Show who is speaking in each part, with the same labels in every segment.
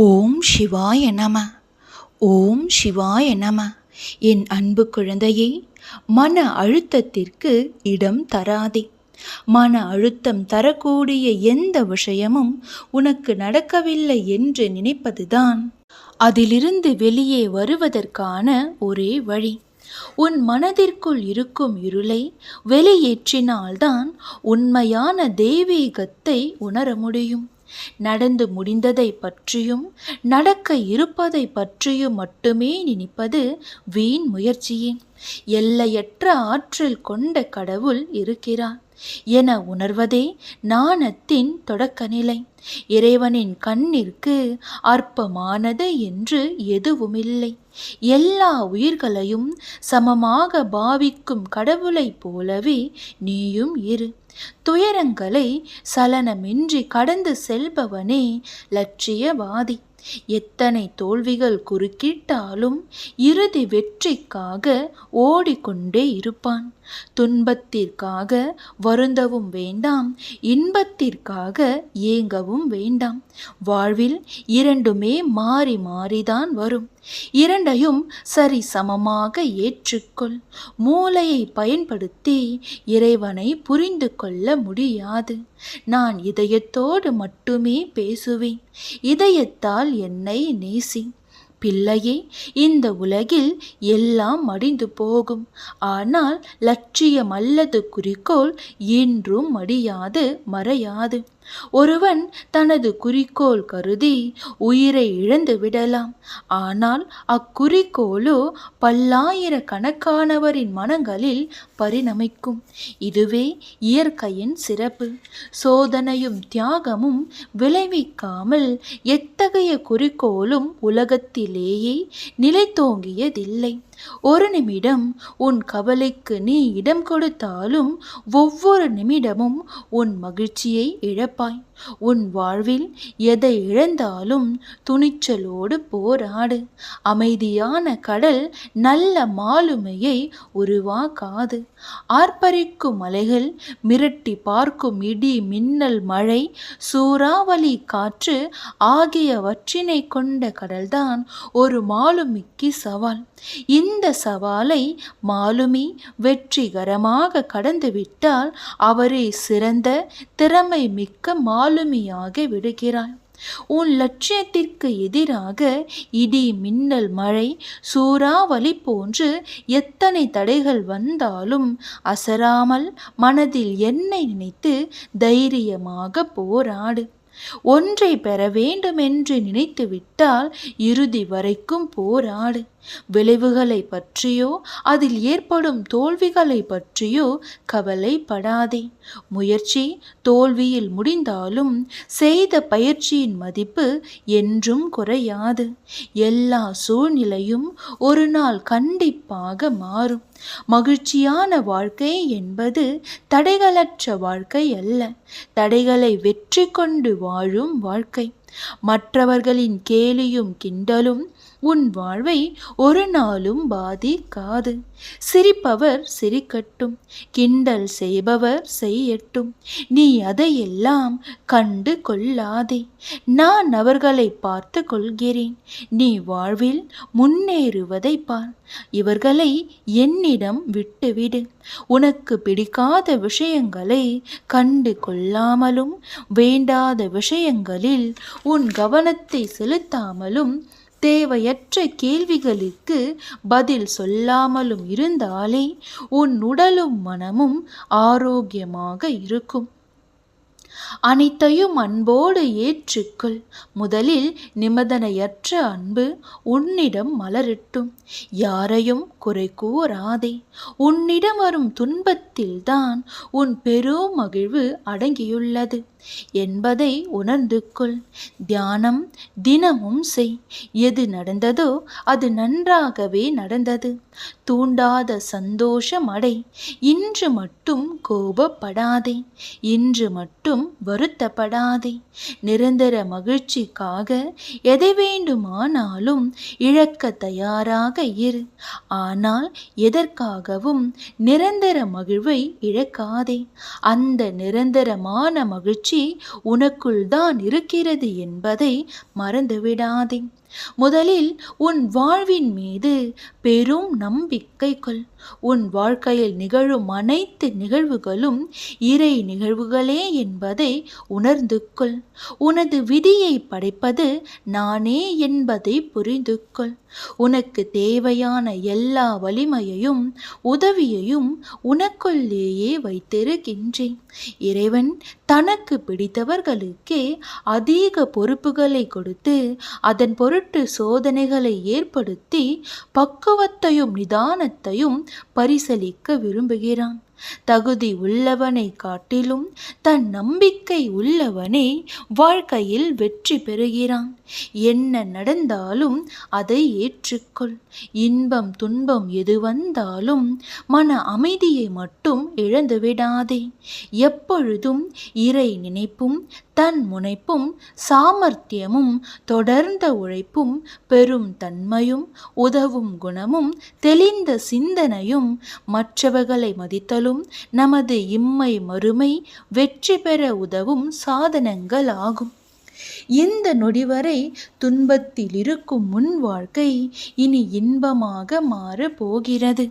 Speaker 1: ஓம் சிவாய நம ஓம் சிவாய நம. என் அன்பு குழந்தையே மன அழுத்தத்திற்கு இடம் தராதே. மன அழுத்தம் தரக்கூடிய எந்த விஷயமும் உனக்கு நடக்கவில்லை என்று நினைப்பதுதான். அதிலிருந்து வெளியே வருவதற்கான ஒரே வழி உன் மனதிற்குள் இருக்கும் இருளை வெளியேற்றினால்தான் உண்மையான தெய்வீகத்தை உணர முடியும். நடந்து முடிந்ததை பற்றியும் நடக்க இருப்பதை பற்றியும் மட்டுமே நினைப்பது வீண் முயற்சியே. எல்லையற்ற ஆற்றல் கொண்ட கடவுள் இருக்கிறார். என உணர்வதே நாணத்தின் தொடக்க நிலை இறைவனின் கண்ணிற்கு அற்பமானது என்று எதுவுமில்லை. எல்லா உயிர்களையும் சமமாக பாவிக்கும் கடவுளைப் போலவே நீயும் இரு. துயரங்களை சலனமின்றி கடந்து செல்பவனே லட்சியவாதி. எத்தனை தோல்விகள் குறுக்கிட்டாலும் இறுதி வெற்றிக்காக ஓடிக்கொண்டே இருப்பான். துன்பத்திற்காக வருந்தவும் வேண்டாம் இன்பத்திற்காக ஏங்கவும் வேண்டாம். வாழ்வில் இரண்டுமே மாறி மாறிதான் வரும். இரண்டையும் சரி சமமாக ஏற்றுக்கொள். மூளையை பயன்படுத்தி இறைவனை புரிந்து கொள்ள முடியாது. நான் இதயத்தோடு மட்டுமே பேசுவேன். இதயத்தால் என்னை நேசி. பிள்ளையே இந்த உலகில் எல்லாம் மடிந்து போகும். ஆனால் லட்சியம் அல்லது குறிக்கோள் என்றும் மடியாது மறையாது. ஒருவன் தனது குறிக்கோள் கருதி உயிரை இழந்து விடலாம். ஆனால் அக்குறிக்கோளோ பல்லாயிரக்கணக்கானவரின் மனங்களில் பரிணமிக்கும். இதுவே இயற்கையின் சிறப்பு. சோதனையும் தியாகமும் விளைவிக்காமல் எத்தகைய குறிக்கோளும் உலகத்திலேயே நிலைத்தோங்கியதில்லை ஒரு நிமிடம் உன் கவலைக்கு நீ இடம் கொடுத்தாலும் ஒவ்வொரு நிமிடமும் உன் மகிழ்ச்சியை இழப்பாய். உன் வாழ்வில் எதை இழந்தாலும் துணிச்சலோடு போராடு. அமைதியான கடல் நல்ல மாலுமையை உருவாக்காது. ஆர்ப்பரிக்கும் மலைகள் மிரட்டி பார்க்கும் இடி மின்னல் மழை சூறாவளி காற்று ஆகியவற்றினை கொண்ட கடல்தான் ஒரு மாலுமிக்கு சவால். இந்த சவாலை மாலுமி வெற்றிகரமாக கடந்துவிட்டால் அவரே சிறந்த திறமை மிக்க ஆளுமையாக விடுகிறாய். உன் லட்சியத்திற்கு எதிராக இடி மின்னல் மழை சூறாவளி போன்று எத்தனை தடைகள் வந்தாலும் அசராமல் மனதில் என்னை நினைத்து தைரியமாக போராடு. ஒன்றை பெற வேண்டுமென்று நினைத்துவிட்டால் இறுதி வரைக்கும் போராடு. விளைவுகளை பற்றியோ அதில் ஏற்படும் தோல்விகளை பற்றியோ கவலைப்படாதே. முயற்சி தோல்வியில் முடிந்தாலும் செய்த பயிற்சியின் மதிப்பு என்றும் குறையாது. எல்லா சூழ்நிலையும் ஒரு நாள் கண்டிப்பாக மாறும். மகிழ்ச்சியான வாழ்க்கை என்பது தடைகளற்ற வாழ்க்கை அல்ல. தடைகளை வெற்றி கொண்டு வாழும் வாழ்க்கை. மற்றவர்களின் கேலியும் கிண்டலும் உன் வாழ்வை ஒரு நாளும் பாதிக்காது. சிரிப்பவர் சிரிக்கட்டும் கிண்டல் செய்பவர் செய்யட்டும். நீ அதையெல்லாம் கண்டு கொள்ளாதே. நான் அவர்களை பார்த்து கொள்கிறேன். நீ வாழ்வில் முன்னேறுவதை பார். இவர்களை என்னிடம் விட்டுவிடு. உனக்கு பிடிக்காத விஷயங்களை கண்டு கொள்ளாமலும் வேண்டாத விஷயங்களில் உன் கவனத்தை செலுத்தாமலும் தேவையற்ற கேள்விகளுக்கு பதில் சொல்லாமலும் இருந்தாலே உன் உடலும் மனமும் ஆரோக்கியமாக இருக்கும். அனைத்தையும் அன்போடு ஏற்றுக்கொள். முதலில் நிபந்தனையற்ற அன்பு உன்னிடம் மலரட்டும். யாரையும் குறை கூறாதே. உன்னிடம் வரும் துன்பத்தில்தான் உன் பெரும் மகிழ்வு அடங்கியுள்ளது. என்பதை உணர்ந்து கொள் தியானம் தினமும் செய். எது நடந்ததோ அது நன்றாகவே நடந்தது. தூண்டாத சந்தோஷம் அடை இன்று மட்டும் கோபப்படாதே. இன்று மட்டும் வருத்தப்படாதே. நிரந்தர மகிழ்ச்சிக்காக எதை வேண்டுமானாலும் இழக்க தயாராக இரு. ஆனால் எதற்காகவும் நிரந்தர மகிழ்வை இழக்காதே. அந்த நிரந்தரமான மகிழ்ச்சி வெற்றி உனக்குள் தான் இருக்கிறது என்பதை மறந்துவிடாதே. முதலில் உன் வாழ்வின் மீது பெரும் நம்பிக்கை கொள். உன் வாழ்க்கையில் நிகழும் அனைத்து நிகழ்வுகளும் இறை நிகழ்வுகளே என்பதை உணர்ந்து கொள் உனது விதியை படைப்பது நானே என்பதை புரிந்து கொள் உனக்கு தேவையான எல்லா வலிமையையும் உதவியையும் உனக்குள்ளேயே வைத்திருக்கின்றேன். இறைவன் தனக்கு பிடித்தவர்களுக்கே அதிக பொறுப்புகளை கொடுத்து அதன் பொருட்டு சோதனைகளை ஏற்படுத்தி பக்குவத்தையும் நிதானத்தையும் பரிசலிக்க விரும்புகிறான். தகுதி உள்ளவனை காட்டிலும் தன் நம்பிக்கை உள்ளவனே வாழ்க்கையில் வெற்றி பெறுகிறான். என்ன நடந்தாலும் அதை ஏற்றுக்கொள். இன்பம் துன்பம் எது வந்தாலும் மன அமைதியை மட்டும் இழந்துவிடாதே. எப்பொழுதும் இறை நினைப்பும் தன் முனைப்பும் சாமர்த்தியமும் தொடர்ந்த உழைப்பும் பெரும் தன்மையும் உதவும் குணமும் தெளிந்த சிந்தனையும் மற்றவர்களை மதித்தலும் நமது இம்மை மறுமை வெற்றி பெற உதவும் சாதனங்கள் ஆகும். இந்த நொடிவரை துன்பத்தில் இருக்கும் முன் வாழ்க்கை இனி இன்பமாக மாறப் போகிறது.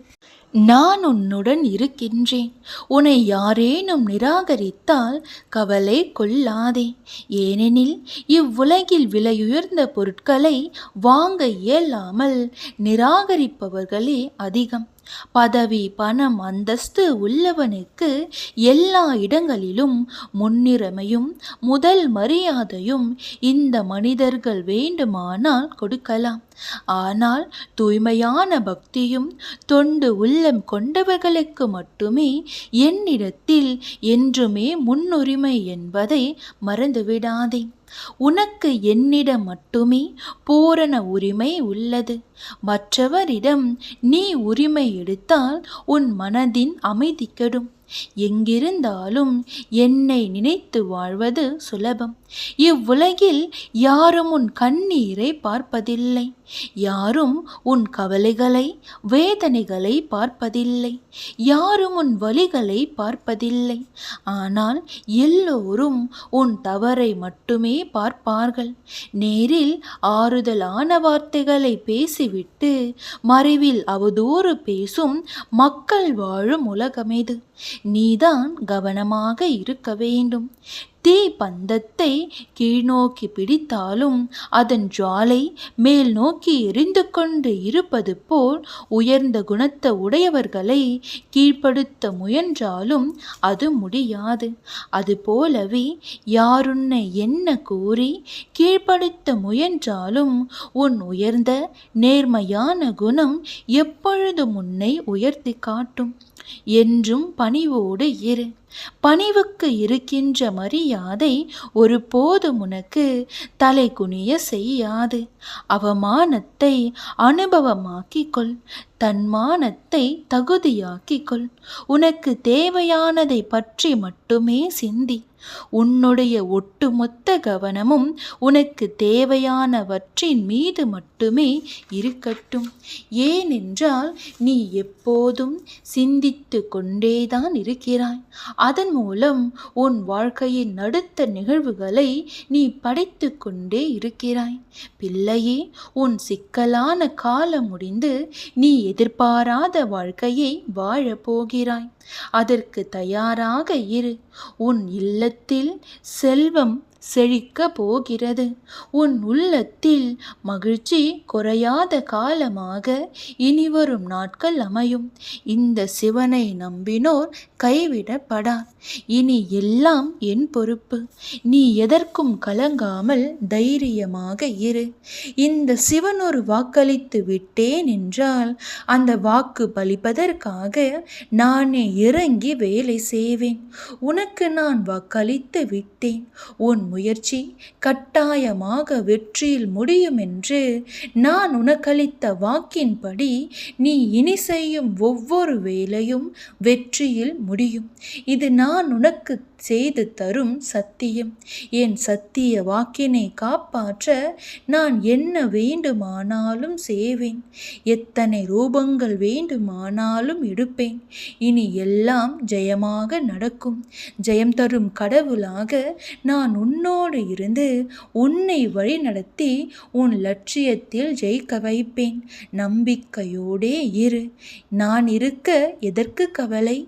Speaker 1: நான் உன்னுடன் இருக்கின்றேன். உன்னை யாரேனும் நிராகரித்தால் கவலை கொள்ளாதே. ஏனெனில் இவ்வுலகில் விலையுயர்ந்த பொருட்களை வாங்க இயலாமல் நிராகரிப்பவர்களே அதிகம். பதவி பணம் அந்தஸ்து உள்ளவனுக்கு எல்லா இடங்களிலும் முன்னுரிமையும் முதல் மரியாதையும் இந்த மனிதர்கள் வேண்டுமானால் கொடுக்கலாம். ஆனால் தூய்மையான பக்தியும் தொண்டு உள்ளம் கொண்டவர்களுக்கு மட்டுமே என்னிடத்தில் என்றுமே முன்னுரிமை என்பதை மறந்துவிடாதே. உனக்கு என்னிடம் மட்டுமே பூரண உரிமை உள்ளது. மற்றவரிடம் நீ உரிமை எடுத்தால் உன் மனதின் அமைதி கெடும். எங்கிருந்தாலும் என்னை நினைத்து வாழ்வது சுலபம். இவ்வுலகில் யாரும் உன் கண்ணீரை பார்ப்பதில்லை. யாரும் உன் கவலைகளை வேதனைகளை பார்ப்பதில்லை. யாரும் உன் வழிகளை பார்ப்பதில்லை. ஆனால் எல்லோரும் உன் தவறை மட்டுமே பார்ப்பார்கள். நேரில் ஆறுதலான வார்த்தைகளை பேசிவிட்டு மறைவில் அவதூறு பேசும் மக்கள் வாழும் உலகமேது. நீதான் கவனமாக இருக்க வேண்டும். தீ பந்தத்தை கீழ்நோக்கி பிடித்தாலும் அதன் ஜுவாலை மேல் நோக்கி எரிந்து கொண்டு இருப்பது போல் உயர்ந்த குணத்தை உடையவர்களை கீழ்ப்படுத்த முயன்றாலும் அது முடியாது. அதுபோலவே யாருன்னை என்ன கூறி கீழ்ப்படுத்த முயன்றாலும் உன் உயர்ந்த நேர்மையான குணம் எப்பொழுதும் உன்னை உயர்த்தி காட்டும். என்றும் பணிவோடு இரு. பணிவுக்கு இருக்கின்ற மரியாதை ஒருபோதும் உனக்கு தலை குனிய செய்யாது. அவமானத்தை அனுபவமாக்கிக்கொள். தன்மானத்தை தகுதியாக்கிக்கொள். உனக்கு தேவையானதை பற்றி மட்டுமே சிந்தி. உன்னுடைய ஒட்டுமொத்த கவனமும் உனக்கு தேவையானவற்றின் மீது மட்டுமே இருக்கட்டும். ஏனென்றால் நீ எப்போதும் சிந்தித்து கொண்டேதான் இருக்கிறாய். அதன் மூலம் உன் வாழ்க்கையின் அடுத்த நிகழ்வுகளை நீ படைத்து கொண்டே இருக்கிறாய். பிள்ளையே உன் சிக்கலான காலம் முடிந்து நீ எதிர்பாராத வாழ்க்கையை வாழப் போகிறாய். அதற்கு தயாராக இரு. உன் இல்லத்தில் செல்வம் செழிக்க போகிறது. உன் உள்ளத்தில் மகிழ்ச்சி குறையாத காலமாக இனிவரும் நாட்கள் அமையும். இந்த சிவனை நம்பினோர் கைவிடப்படார். இனி எல்லாம் என் பொறுப்பு. நீ எதற்கும் கலங்காமல் தைரியமாக இரு. இந்த சிவன் ஒரு வாக்களித்து விட்டேன் என்றால் அந்த வாக்கு பலிப்பதற்காக நானே இறங்கி வேலை செய்வேன். உனக்கு நான் வாக்களித்து விட்டேன். உன் முயற்சி கட்டாயமாக வெற்றியில் முடியும் என்று நான் உனக்களித்த வாக்கின்படி நீ இனி செய்யும் ஒவ்வொரு வேலையும் வெற்றியில் முடியும். இது நான் உனக்கு செய்து தரும் சத்தியம். என் சத்திய வாக்கினை காப்பாற்ற நான் என்ன வேண்டுமானாலும் செய்வேன். எத்தனை ரூபங்கள் வேண்டுமானாலும் எடுப்பேன். இனி எல்லாம் ஜெயமாக நடக்கும். ஜெயம் தரும் கடவுளாக நான் உன்னோடு இருந்து உன்னை வழிநடத்தி உன் லட்சியத்தில் ஜெயிக்க வைப்பேன். நம்பிக்கையோடே இரு. நான் இருக்க எதற்கு கவலை?